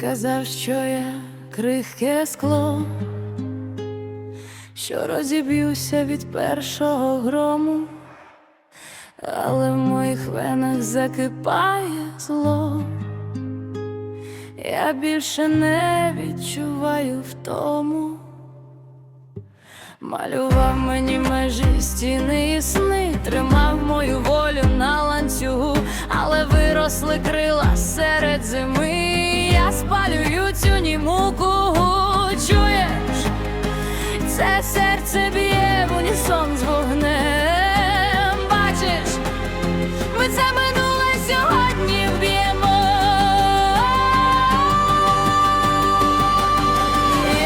Казав, що я крихке скло, що розіб'юся від першого грому, але в моїх венах закипає зло. Я більше не відчуваю втому. Малював мені межі стіни і сни, тримав мою волю на ланцюгу, але виросли крила. Я спалюю цю німу кугу, чуєш? Це серце б'є в унісон з вогнем. Бачиш, ми це минуле сьогодні вб'ємо.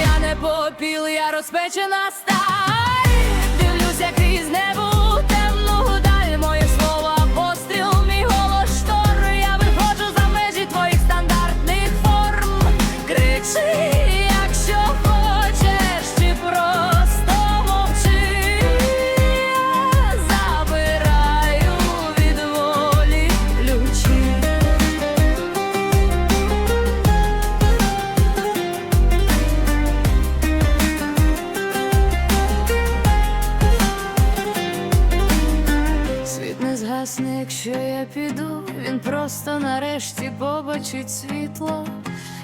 Я не попіл, я розпечена сталь не згасне, якщо я піду, він просто нарешті побачить світло.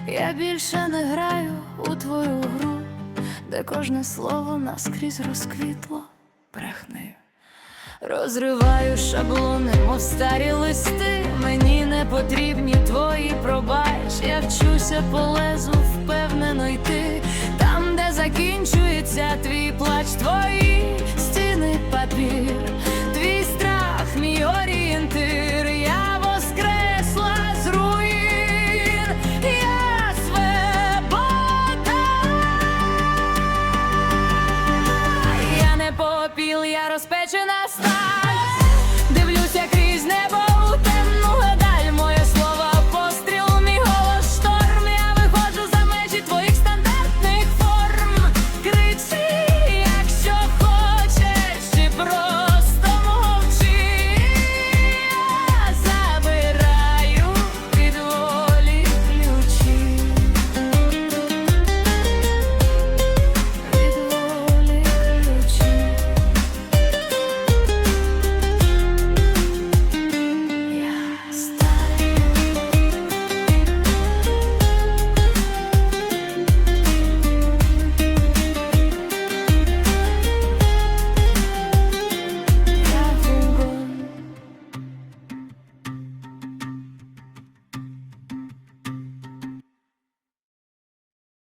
Я більше не граю у твою гру, де кожне слово наскрізь розквітло брехнею. Розриваю шаблони, мов старі листи. Мені не потрібні твої пробач. Я вчуся по лезу впевнено йти. Там, де закінчується твій плач, твої стіни папір. забезпечена сталь.